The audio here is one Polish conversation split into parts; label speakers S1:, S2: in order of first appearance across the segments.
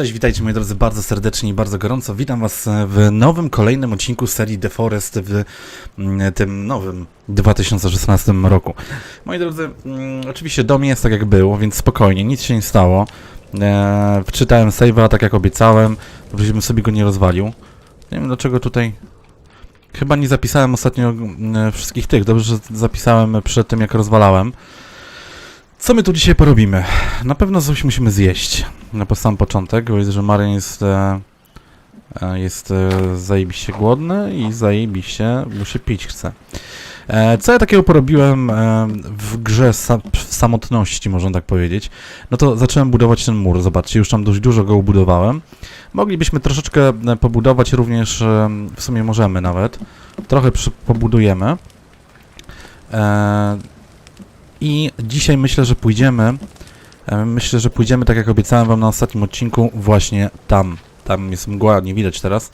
S1: Cześć, witajcie moi drodzy bardzo serdecznie i bardzo gorąco. Witam was w nowym, kolejnym odcinku serii The Forest w mm, tym nowym 2016 roku. Moi drodzy, mm, oczywiście dom jest tak jak było, więc spokojnie, nic się nie stało. E, wczytałem save'a tak jak obiecałem, żebym sobie go nie rozwalił. Nie wiem dlaczego tutaj... Chyba nie zapisałem ostatnio mm, wszystkich tych, dobrze, że zapisałem przed tym jak rozwalałem. Co my tu dzisiaj porobimy? Na pewno coś musimy zjeść. Na sam początek, bo widzę, że Marian jest, e, e, jest e, zajebiście głodny i zajebiście mu się pić chce. Co ja takiego porobiłem w grze w samotności, można tak powiedzieć? No to zacząłem budować ten mur. Zobaczcie, już tam dość dużo go ubudowałem. Moglibyśmy troszeczkę pobudować również, w sumie możemy nawet. Trochę pobudujemy. I dzisiaj myślę, że pójdziemy. E, Myślę, że pójdziemy, tak jak obiecałem wam na ostatnim odcinku, właśnie tam. Tam jest mgła, nie widać teraz,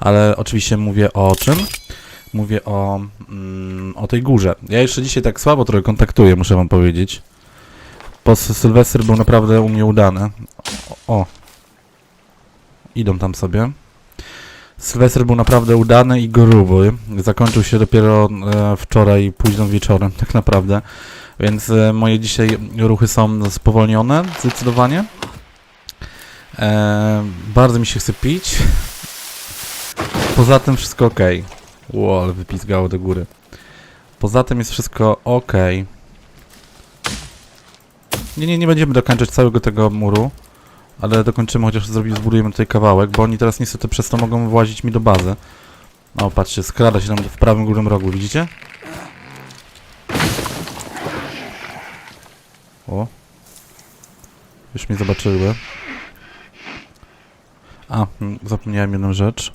S1: ale oczywiście mówię o czym? Mówię o, mm, o tej górze. Ja jeszcze dzisiaj tak słabo trochę kontaktuję, muszę wam powiedzieć. Po Sylwester był naprawdę u mnie udany. O, o. Idą tam sobie. Sylwester był naprawdę udany i gruby. Zakończył się dopiero e, wczoraj, późno wieczorem, tak naprawdę. Więc e, moje dzisiaj ruchy są spowolnione, zdecydowanie. E, bardzo mi się chce pić. Poza tym wszystko ok. Ło, ale wypizgało do góry. Poza tym jest wszystko ok. Nie, nie, nie będziemy dokończać całego tego muru. Ale dokończymy, chociaż zrobimy, zbudujemy tutaj kawałek, bo oni teraz niestety przez to mogą włazić mi do bazy. O, patrzcie, skrada się tam w prawym górnym rogu, widzicie? O. Już mnie zobaczyły. A, zapomniałem jedną rzecz.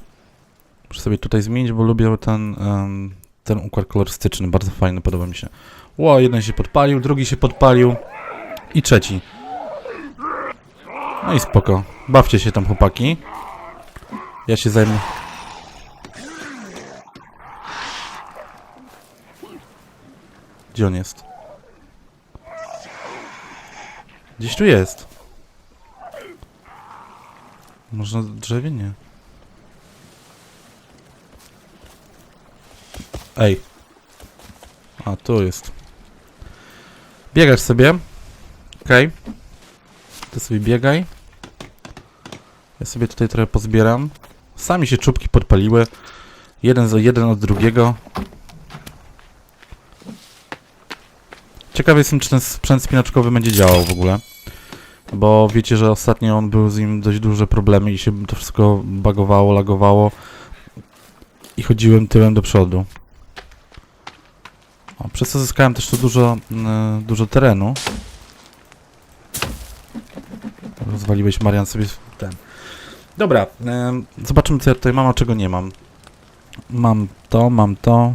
S1: Muszę sobie tutaj zmienić, bo lubię ten, em, ten układ kolorystyczny. Bardzo fajny, podoba mi się. Ło, jeden się podpalił, drugi się podpalił. I trzeci. No i spoko. Bawcie się tam, chłopaki. Ja się zajmę. Gdzie on jest? Gdzieś tu jest. Może na drzewie? Nie. Ej. A, tu jest. Biegasz sobie. Okej. Ty sobie biegaj. Ja sobie tutaj trochę pozbieram. Sami się czubki podpaliły. Jeden za jeden od drugiego. Ciekawy jestem, czy ten sprzęt spinaczkowy będzie działał w ogóle. Bo wiecie, że ostatnio on był z nim dość duże problemy i się to wszystko bagowało, lagowało. I chodziłem tyłem do przodu. O, przez to zyskałem też tu dużo, mm, dużo terenu. Rozwaliłeś Marian sobie ten. Dobra, em, zobaczymy co ja tutaj mam, a czego nie mam. Mam to, mam to.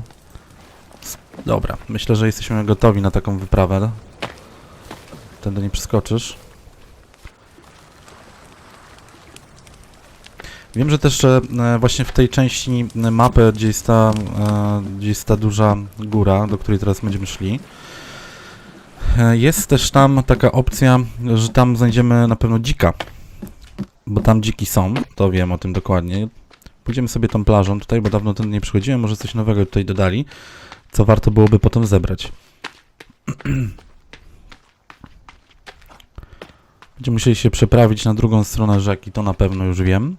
S1: Dobra, myślę, że jesteśmy gotowi na taką wyprawę. Tędy nie przeskoczysz. Wiem, że też e, właśnie w tej części mapy, gdzie jest ta, e, gdzie jest ta duża góra, do której teraz będziemy szli, jest też tam taka opcja, że tam znajdziemy na pewno dzika. Bo tam dziki są, to wiem o tym dokładnie. Pójdziemy sobie tą plażą tutaj, bo dawno ten nie przychodziłem, może coś nowego tutaj dodali, co warto byłoby potem zebrać. Będziemy musieli się przeprawić na drugą stronę rzeki, to na pewno już wiem.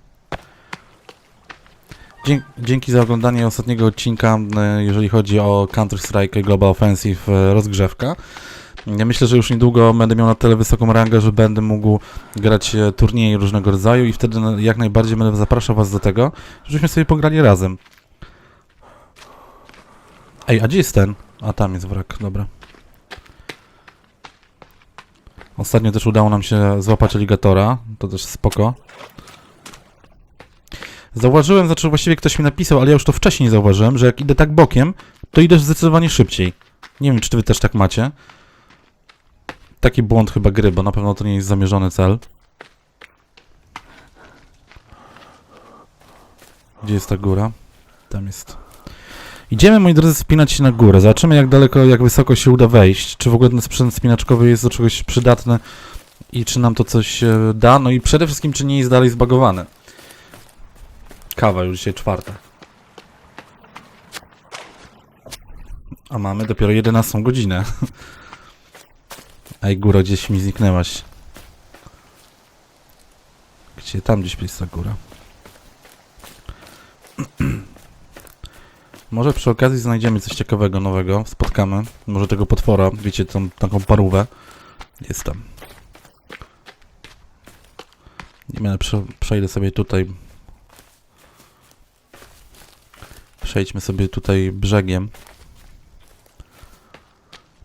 S1: Dzięki za oglądanie ostatniego odcinka, e, jeżeli chodzi o Counter-Strike Global Offensive e, rozgrzewka. Ja myślę, że już niedługo będę miał na tyle wysoką rangę, że będę mógł grać e, turnieje różnego rodzaju i wtedy jak najbardziej będę zapraszał was do tego, żebyśmy sobie pograli razem. Ej, a gdzie jest ten? A tam jest wrak, dobra. Ostatnio też udało nam się złapać aligatora, to też spoko. Zauważyłem, znaczy właściwie ktoś mi napisał, ale ja już to wcześniej zauważyłem, że jak idę tak bokiem, to idę zdecydowanie szybciej. Nie wiem, czy wy też tak macie. Taki błąd chyba gry, bo na pewno to nie jest zamierzony cel. Gdzie jest ta góra? Tam jest. Idziemy, moi drodzy, spinać się na górę. Zobaczymy, jak daleko, jak wysoko się uda wejść. Czy w ogóle ten sprzęt spinaczkowy jest do czegoś przydatny. i czy nam to coś e, da, no i przede wszystkim, czy nie jest dalej zbagowane. Kawa już dzisiaj czwarta. A mamy dopiero 11 godzinę. Ej, góra, gdzieś mi zniknęłaś. Gdzie tam gdzieś jest ta góra? Może przy okazji znajdziemy coś ciekawego, nowego, spotkamy. Może tego potwora, wiecie, tą taką parówę. Jest tam. Nie wiem, prze, przejdę sobie tutaj. Przejdźmy sobie tutaj brzegiem.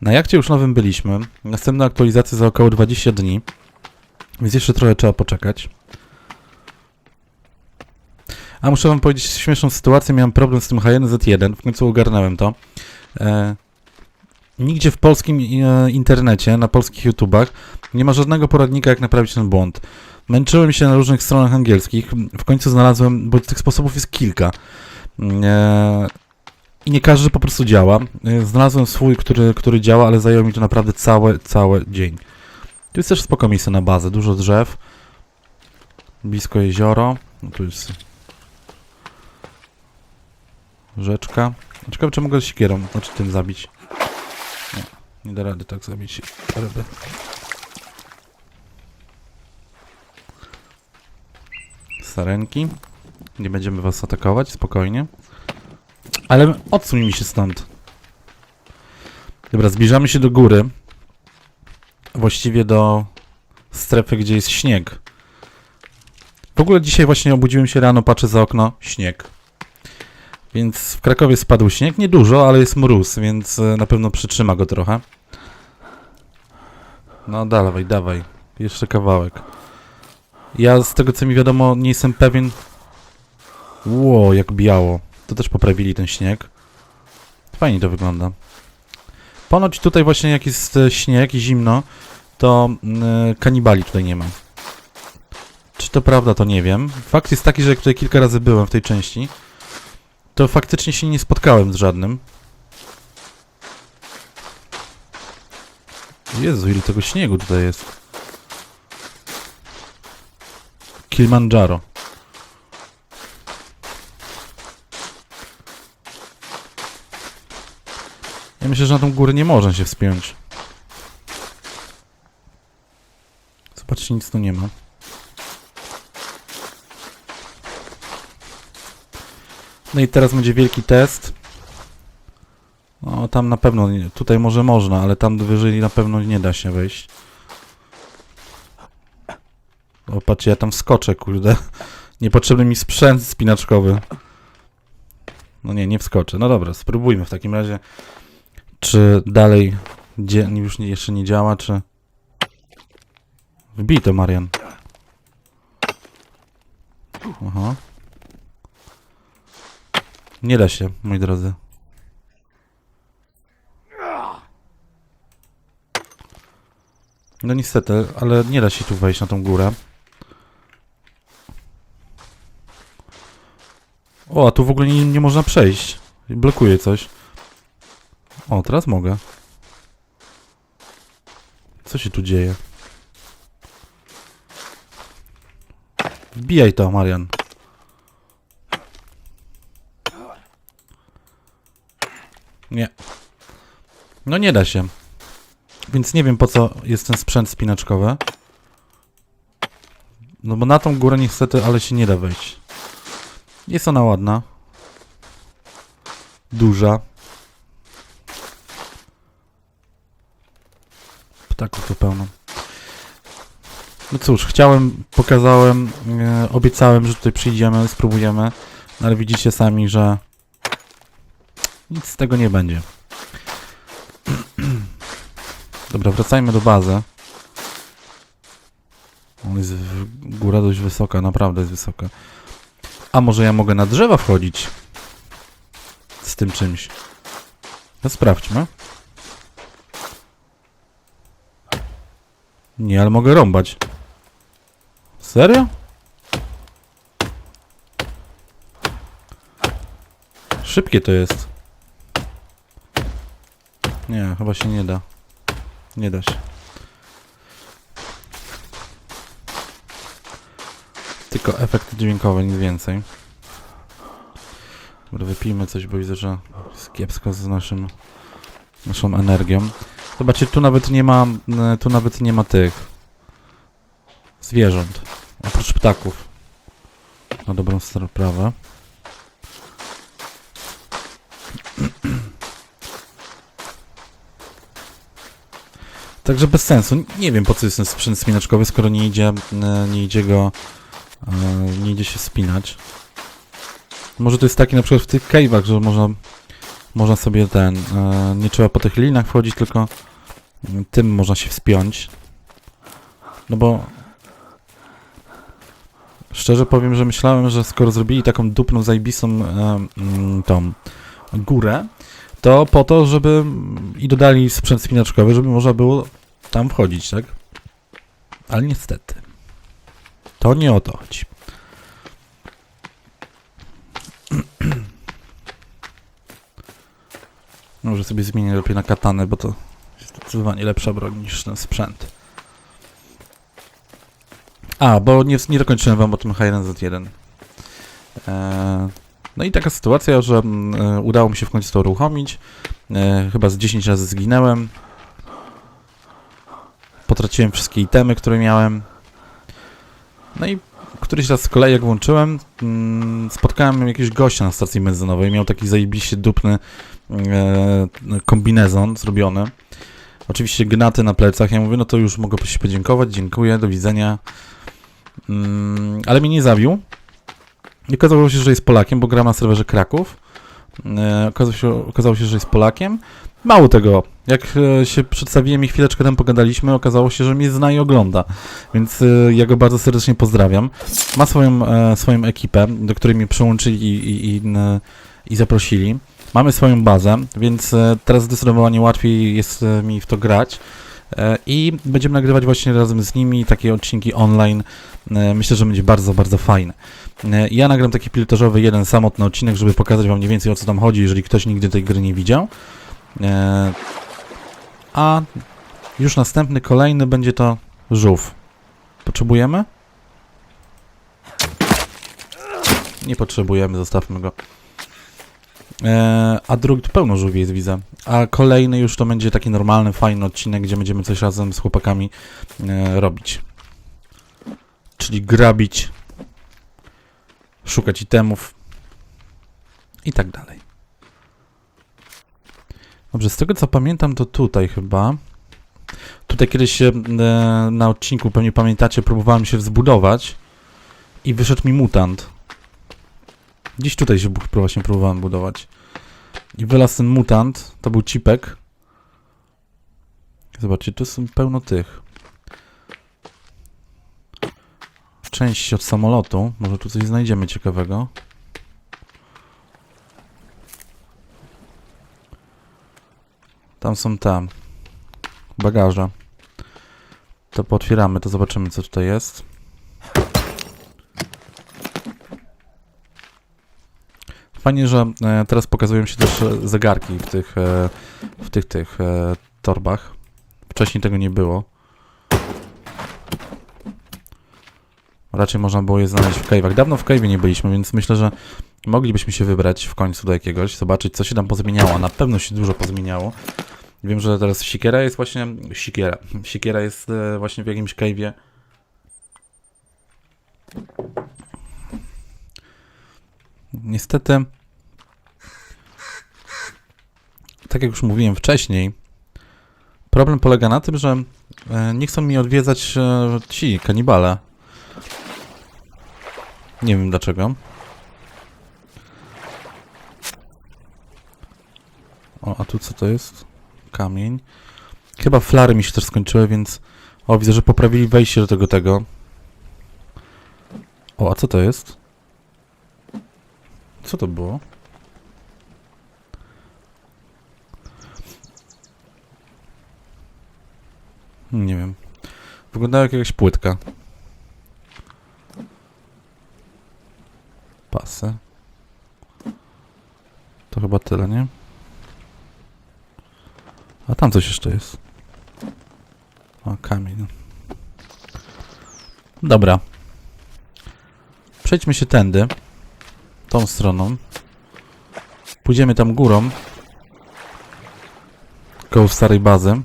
S1: Na jakcie już nowym byliśmy. Następna aktualizacja za około 20 dni. Więc jeszcze trochę trzeba poczekać. A muszę wam powiedzieć śmieszną sytuację. Miałem problem z tym HN-Z1. W końcu ogarnąłem to. E, nigdzie w polskim e, internecie, na polskich YouTubach nie ma żadnego poradnika, jak naprawić ten błąd. Męczyłem się na różnych stronach angielskich. W końcu znalazłem, bo tych sposobów jest kilka. E, nie każdy po prostu działa. E, Znalazłem swój, który, który działa, ale zajęło mi to naprawdę cały, cały dzień. Tu jest też spoko miejsce na bazę. Dużo drzew. Blisko jezioro. No tu jest rzeczka. Ciekawe, czy mogę sikierą, znaczy tym zabić. Nie, nie da rady tak zabić ryby. Sarenki. Nie będziemy was atakować, spokojnie. Ale odsuń mi się stąd. Dobra, zbliżamy się do góry. Właściwie do strefy, gdzie jest śnieg. W ogóle dzisiaj właśnie obudziłem się rano, patrzę za okno, śnieg. Więc w Krakowie spadł śnieg, nie dużo, ale jest mróz, więc e, na pewno przytrzyma go trochę. No dawaj, dawaj. Jeszcze kawałek. Ja z tego co mi wiadomo nie jestem pewien... Ło, jak biało. To też poprawili ten śnieg. Fajnie to wygląda. Ponoć tutaj właśnie jak jest e, śnieg i zimno, to mm, kanibali tutaj nie ma. Czy to prawda, to nie wiem. Fakt jest taki, że jak tutaj kilka razy byłem w tej części, to faktycznie się nie spotkałem z żadnym. Jezu, ile tego śniegu tutaj jest. Kilimandżaro. Ja myślę, że na tą górę nie można się wspiąć. Zobaczcie, nic tu nie ma. No i teraz będzie wielki test. No, tam na pewno, tutaj może można, ale tam wyżej na pewno nie da się wejść. O, patrzcie, ja tam wskoczę, kurde. Niepotrzebny mi sprzęt spinaczkowy. No nie, nie wskoczę. No dobra, spróbujmy w takim razie. Czy dalej już nie, jeszcze nie działa, czy... Wbij to, Marian. Aha. Nie da się, moi drodzy. No niestety, ale nie da się tu wejść na tą górę. O, a tu w ogóle nie, nie można przejść. Blokuje coś. O, teraz mogę. Co się tu dzieje? Wbijaj to, Marian. Nie. No nie da się. Więc nie wiem po co jest ten sprzęt spinaczkowy. No bo na tą górę niestety, ale się nie da wejść. Jest ona ładna. Duża. Ptaków tu. No cóż, chciałem, pokazałem, e, obiecałem, że tutaj przyjdziemy, spróbujemy, no ale widzicie sami, że nic z tego nie będzie. Dobra, wracajmy do bazy. On jest w- góra dość wysoka, naprawdę jest wysoka. A może ja mogę na drzewa wchodzić? Z tym czymś. No sprawdźmy. Nie, ale mogę rąbać. Serio? Szybkie to jest. Nie, chyba się nie da. Nie da się. Tylko efekty dźwiękowe, nic więcej. Dobra, wypijmy coś, bo widzę, że jest kiepsko z naszym, naszą energią. Zobaczcie, tu nawet nie ma, e, tu nawet nie ma tych zwierząt, oprócz ptaków. Na dobrą sprawę. Także bez sensu. Nie wiem po co jest ten sprzęt spinaczkowy, skoro nie idzie, e, nie idzie go, e, nie idzie się spinać. Może to jest taki na przykład w tych cave'ach, że można, można sobie ten, e, nie trzeba po tych linach wchodzić, tylko tym można się wspiąć. No bo szczerze powiem, że myślałem, że skoro zrobili taką dupną, zajbisą e, mm, tą górę, to po to, żeby i dodali sprzęt spinaczkowy, żeby można było tam wchodzić, tak? Ale niestety. To nie o to chodzi. Może sobie zmienię lepiej na katanę, bo to jest zdecydowanie lepsza broń niż ten sprzęt. A, bo nie, nie dokończyłem wam o tym H1Z1. Eee, no i taka sytuacja, że mm, e, udało mi się w końcu to uruchomić. E, chyba z 10 razy zginęłem. Potraciłem wszystkie itemy, które miałem. No i któryś raz z kolei jak włączyłem, mm, spotkałem jakiegoś gościa na stacji benzynowej. Miał taki zajebiście dupny kombinezon zrobiony. Oczywiście gnaty na plecach. Ja mówię, no to już mogę się podziękować, dziękuję, do widzenia. Mm, ale mnie nie zabił. I okazało się, że jest Polakiem, bo gra na serwerze Kraków. E, okazało, się, okazało się, że jest Polakiem. Mało tego, jak e, się przedstawiłem i chwileczkę tam pogadaliśmy, okazało się, że mnie zna i ogląda. Więc e, ja go bardzo serdecznie pozdrawiam. Ma swoją, e, swoją ekipę, do której mnie przyłączyli i, i, i, i zaprosili. Mamy swoją bazę, więc e, teraz zdecydowanie łatwiej jest e, mi w to grać. E, I będziemy nagrywać właśnie razem z nimi takie odcinki online. Myślę, że będzie bardzo, bardzo fajne. Ja nagram taki pilotażowy jeden samotny odcinek, żeby pokazać wam mniej więcej o co tam chodzi, jeżeli ktoś nigdy tej gry nie widział. A już następny, kolejny będzie to żółw. Potrzebujemy? Nie potrzebujemy, zostawmy go. E, A drugi, tu pełno żółwi jest, widzę. A kolejny już to będzie taki normalny, fajny odcinek, gdzie będziemy coś razem z chłopakami e, robić. Czyli grabić, szukać itemów i tak dalej. Dobrze, z tego co pamiętam, to tutaj chyba. Tutaj kiedyś się e, na odcinku, pewnie pamiętacie, próbowałem się zbudować i wyszedł mi mutant. Gdzieś tutaj się właśnie próbowałem budować. I wylazł ten mutant, to był cipek. Zobaczcie, tu są pełno tych. Część od samolotu. Może tu coś znajdziemy ciekawego. Tam są te bagaże. To potwieramy, to zobaczymy co tutaj jest. Fajnie, że e, teraz pokazują się też e, zegarki w tych, e, w tych, tych torbach. Wcześniej tego nie było. Raczej można było je znaleźć w cave'ach. Dawno w cave'ie nie byliśmy, więc myślę, że moglibyśmy się wybrać w końcu do jakiegoś, zobaczyć co się tam pozmieniało. Na pewno się dużo pozmieniało. Wiem, że teraz Sikiera jest właśnie... Sikiera. Sikiera jest właśnie w jakimś cave'ie. Niestety, tak jak już mówiłem wcześniej, problem polega na tym, że e, nie chcą mi odwiedzać e, ci kanibale. Nie wiem dlaczego. O, a tu co to jest? Kamień. Chyba flary mi się też skończyły, więc... O, widzę, że poprawili wejście do tego tego. O, a co to jest? Co to było? Nie wiem. Wyglądała jak jakaś płytka. Pasy. To chyba tyle, nie? A tam coś jeszcze jest. O, kamień. Dobra. Przejdźmy się tędy. Tą stroną. Pójdziemy tam górą. Koło starej bazy.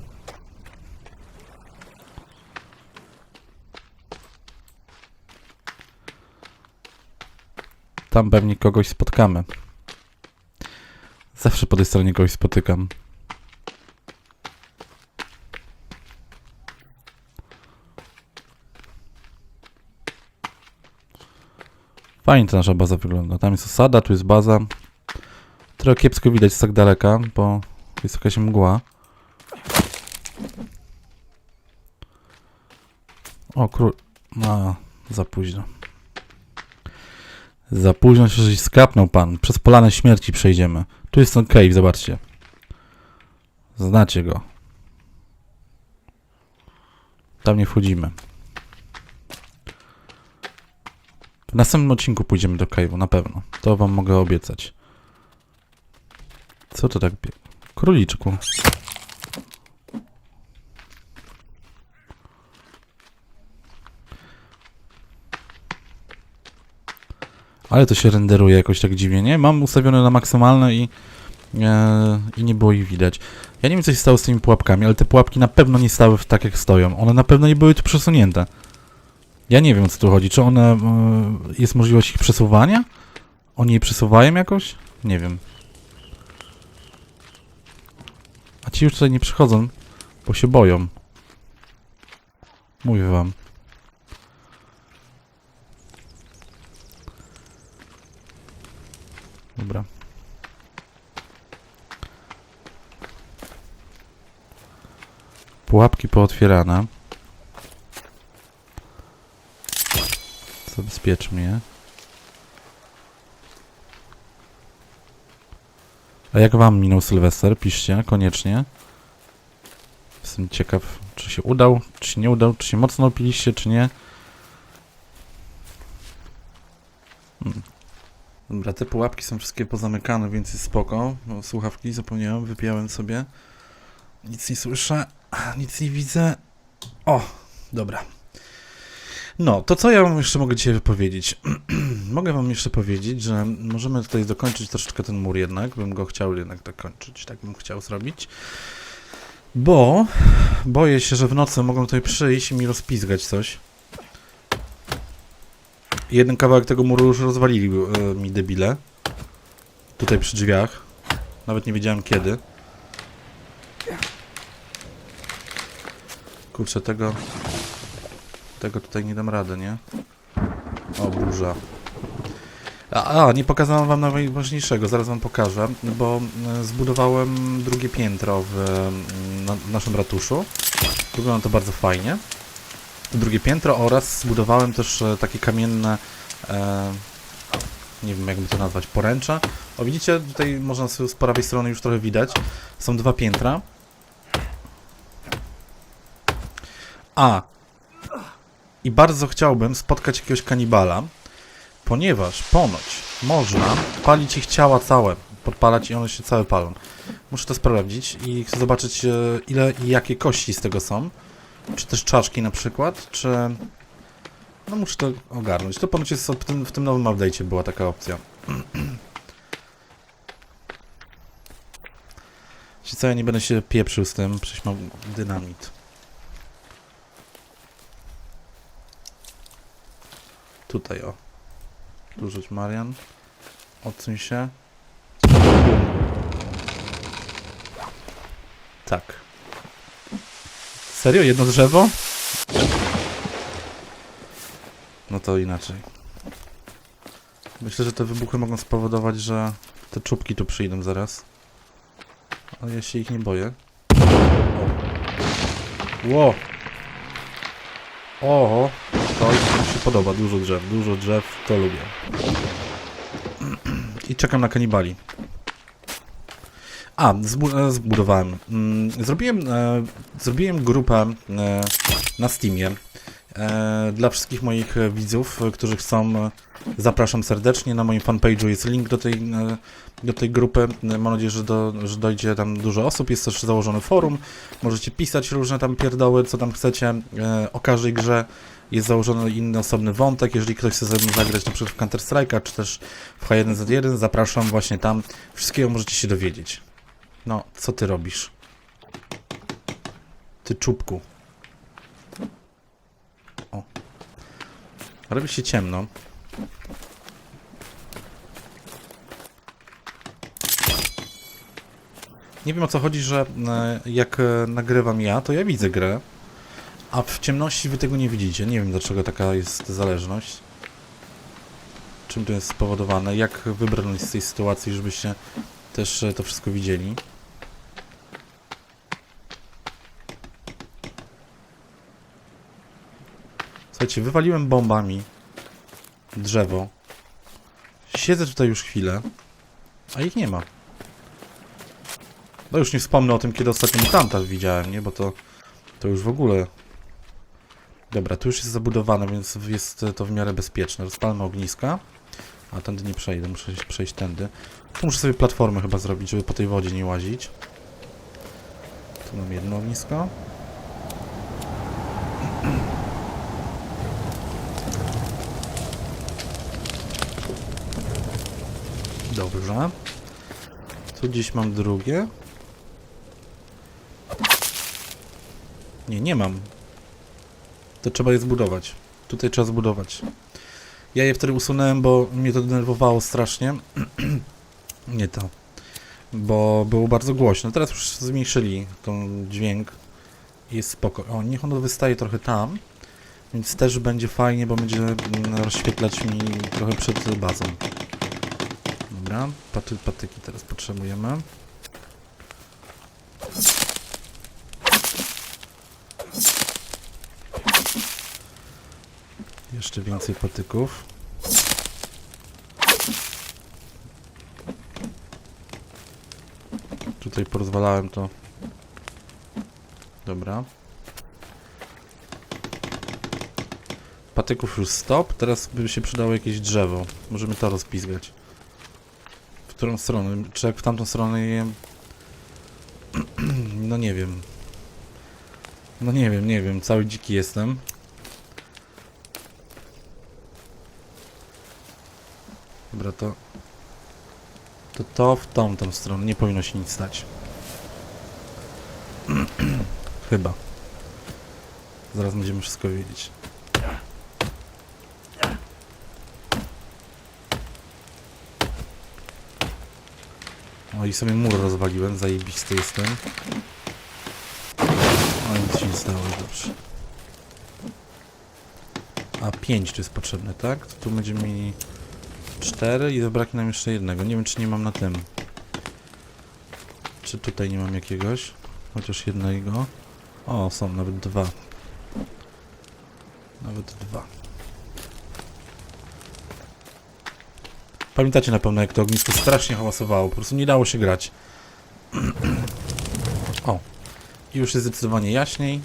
S1: Tam pewnie kogoś spotkamy. Zawsze po tej stronie kogoś spotykam. Fajnie ta nasza baza wygląda. Tam jest osada, tu jest baza. Trochę kiepsko widać z tak daleka, bo jest jakaś mgła. O król... No, za późno. Za późno się żeś skapnął pan. Przez polanę śmierci przejdziemy. Tu jest ten cave, zobaczcie. Znacie go. Tam nie wchodzimy. W następnym odcinku pójdziemy do cave'u, na pewno. To wam mogę obiecać. Co to tak bie... Króliczku. Ale to się renderuje jakoś tak dziwnie, nie? Mam ustawione na maksymalne i, e, i nie było ich widać. Ja nie wiem, co się stało z tymi pułapkami, ale te pułapki na pewno nie stały tak, jak stoją. One na pewno nie były tu przesunięte. Ja nie wiem, o co tu chodzi. Czy one... E, jest możliwość ich przesuwania? Oni je przesuwają jakoś? Nie wiem. A ci już tutaj nie przychodzą, bo się boją. Mówię wam. Dobra. Pułapki pootwierane. Zabezpiecz mnie. A jak wam minął Sylwester? Piszcie, koniecznie. Jestem ciekaw, czy się udał, czy się nie udał, czy się mocno opiliście, czy nie. Hmm. Dobra, te pułapki są wszystkie pozamykane, więc jest spoko. No, słuchawki zapomniałem, wypiałem sobie. Nic nie słyszę, nic nie widzę. O, dobra. No, to co ja wam jeszcze mogę dzisiaj powiedzieć? mogę wam jeszcze powiedzieć, że możemy tutaj dokończyć troszeczkę ten mur jednak, bym go chciał jednak dokończyć, tak bym chciał zrobić. Bo boję się, że w nocy mogą tutaj przyjść i mi rozpizgać coś. Jeden kawałek tego muru już rozwalili e, mi debile. Tutaj przy drzwiach. Nawet nie wiedziałem kiedy. Kurczę, tego... Tego tutaj nie dam rady, nie? O, burza. A, a, nie pokazałem wam najważniejszego, zaraz wam pokażę, bo e, zbudowałem drugie piętro w, mm, w naszym ratuszu. Wygląda to bardzo fajnie. Drugie piętro oraz zbudowałem też e, takie kamienne, e, nie wiem jakby to nazwać, poręcze. O widzicie, tutaj można z prawej strony już trochę widać. Są dwa piętra. A, i bardzo chciałbym spotkać jakiegoś kanibala, ponieważ ponoć można palić ich ciała całe, podpalać i one się całe palą. Muszę to sprawdzić i chcę zobaczyć e, ile i jakie kości z tego są. Czy też czaszki na przykład, czy... No muszę to ogarnąć. To ponoć jest w tym, w tym nowym update'cie była taka opcja. Wiecie co, ja nie będę się pieprzył z tym, przecież mam dynamit. Tutaj o. Tu rzuć Marian. Odsuń się. Tak. Serio? Jedno drzewo? No to inaczej. Myślę, że te wybuchy mogą spowodować, że te czubki tu przyjdą zaraz. Ale ja się ich nie boję. Ło! O! To mi się podoba, dużo drzew, dużo drzew, to lubię. I czekam na kanibali. A, e, zbudowałem. Mm, Zrobiłem, e, zrobiłem grupę e, na Steamie dla wszystkich moich widzów, którzy chcą. Zapraszam serdecznie. Na moim fanpage'u jest link do tej, do tej grupy. Mam nadzieję, że, do, że dojdzie tam dużo osób. Jest też założony forum. Możecie pisać różne tam pierdoły, co tam chcecie o każdej grze. Jest założony inny osobny wątek. Jeżeli ktoś chce ze mną zagrać na przykład w Counter Strike'a, czy też w H1Z1, zapraszam właśnie tam. Wszystkiego możecie się dowiedzieć. No, co ty robisz? Ty czubku. O. Robi się ciemno. Nie wiem o co chodzi, że e, jak e, nagrywam ja, to ja widzę grę, a w ciemności wy tego nie widzicie. Nie wiem dlaczego taka jest zależność. Czym to jest spowodowane? Jak wybrnąć z tej sytuacji, żebyście też e, to wszystko widzieli? Słuchajcie, wywaliłem bombami drzewo. Siedzę tutaj już chwilę, a ich nie ma. No już nie wspomnę o tym, kiedy ostatnio mutanta widziałem, nie? Bo to, to już w ogóle... Dobra, tu już jest zabudowane, więc jest to w miarę bezpieczne. Rozpalmy ogniska. A tędy nie przejdę, muszę przejść tędy. Tu muszę sobie platformę chyba zrobić, żeby po tej wodzie nie łazić. Tu mam jedno ognisko. Dobrze. Tu gdzieś mam drugie. Nie, nie mam. To trzeba je zbudować. Tutaj trzeba zbudować. Ja je wtedy usunąłem, bo mnie to denerwowało strasznie. nie to. Bo było bardzo głośno. Teraz już zmniejszyli ten dźwięk. Jest spoko. O, niech ono wystaje trochę tam. Więc też będzie fajnie, bo będzie rozświetlać mi trochę przed bazą. Dobra, paty, patyki teraz potrzebujemy. Jeszcze więcej patyków. Tutaj porozwalałem to. Dobra. Patyków już stop. Teraz by się przydało jakieś drzewo. Możemy to rozpizgać. W którą stronę? Czy jak w tamtą stronę je... No nie wiem. No nie wiem, nie wiem. Cały dziki jestem. Dobra, to... To to w tą, tą stronę. Nie powinno się nic stać. Chyba. Zaraz będziemy wszystko wiedzieć. O i sobie mur rozwaliłem, zajebisty jestem. O nic się nie stało, dobrze. A 5 tu jest potrzebne, tak? To tu będziemy mieli 4 i zabraknie nam jeszcze jednego. Nie wiem czy nie mam na tym. Czy tutaj nie mam jakiegoś? Chociaż jednego. O, są nawet dwa. Nawet dwa. Pamiętacie na pewno jak to ognisko strasznie hałasowało, po prostu nie dało się grać. o, i już jest zdecydowanie jaśniej.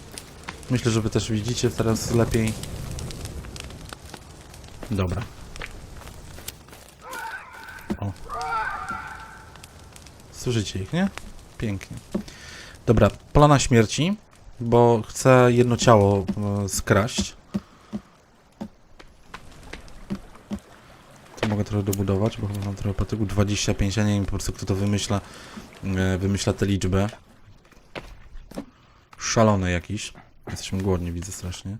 S1: Myślę, że wy też widzicie teraz lepiej. Dobra. O. Słyszycie ich, nie? Pięknie. Dobra, plana śmierci, bo chcę jedno ciało e, skraść. To mogę trochę dobudować, bo chyba mam trochę patyku 25, ja nie wiem po prostu kto to wymyśla, e, wymyśla tę liczbę. Szalony jakiś. Jesteśmy głodni, widzę strasznie.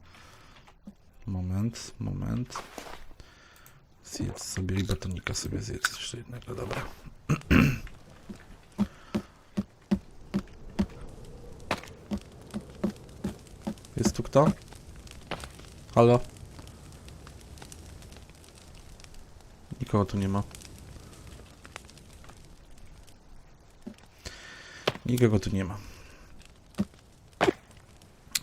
S1: Moment, moment. Zjedz sobie i batonika sobie zjedz jeszcze jednego, dobra. Jest tu kto? Halo? Nikogo tu nie ma. Nikogo tu nie ma.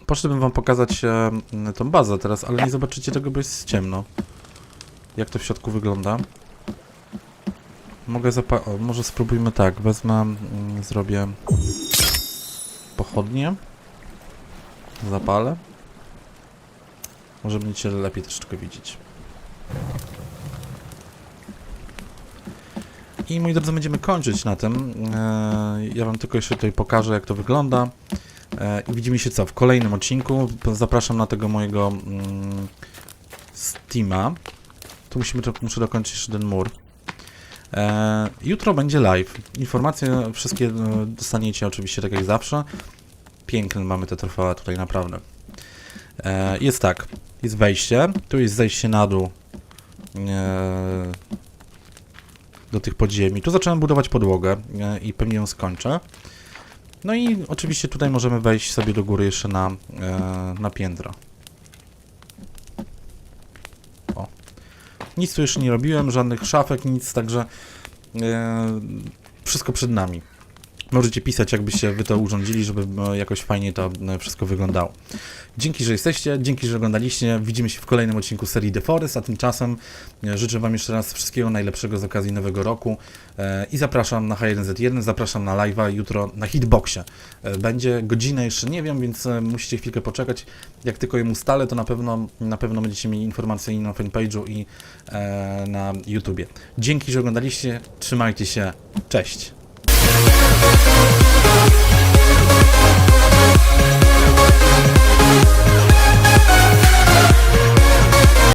S1: Poszedłbym wam pokazać e, tą bazę teraz, ale nie zobaczycie tego, bo jest ciemno. Jak to w środku wygląda. Mogę zapa... O, może spróbujmy tak. Wezmę, mm, zrobię pochodnie. Zapalę. Może będziecie lepiej troszeczkę widzieć. I moi drodzy, będziemy kończyć na tym. E, Ja wam tylko jeszcze tutaj pokażę, jak to wygląda. E, I widzimy się co? W kolejnym odcinku. Zapraszam na tego mojego mm, Steama. Tu musimy, muszę dokończyć jeszcze ten mur. E, jutro będzie live. Informacje wszystkie dostaniecie oczywiście tak jak zawsze. Piękne mamy te trofea tutaj naprawdę. Jest tak, jest wejście, tu jest zejście na dół e, do tych podziemi. Tu zacząłem budować podłogę e, i pewnie ją skończę. No i oczywiście tutaj możemy wejść sobie do góry jeszcze na, e, na piętro. O. Nic tu jeszcze nie robiłem, żadnych szafek, nic, także wszystko przed nami. Możecie pisać, jakbyście wy to urządzili, żeby e, jakoś fajnie to e, wszystko wyglądało. Dzięki, że jesteście, dzięki, że oglądaliście. Widzimy się w kolejnym odcinku serii The Forest, a tymczasem e, życzę Wam jeszcze raz wszystkiego najlepszego z okazji nowego roku i zapraszam na H1Z1, zapraszam na live'a jutro na Hitboxie. Będzie godzinę jeszcze nie wiem, więc musicie chwilkę poczekać. Jak tylko ją ustalę, to na pewno, na pewno będziecie mieli informacje i na fanpage'u i na YouTubie. Dzięki, że oglądaliście, trzymajcie się, cześć! Música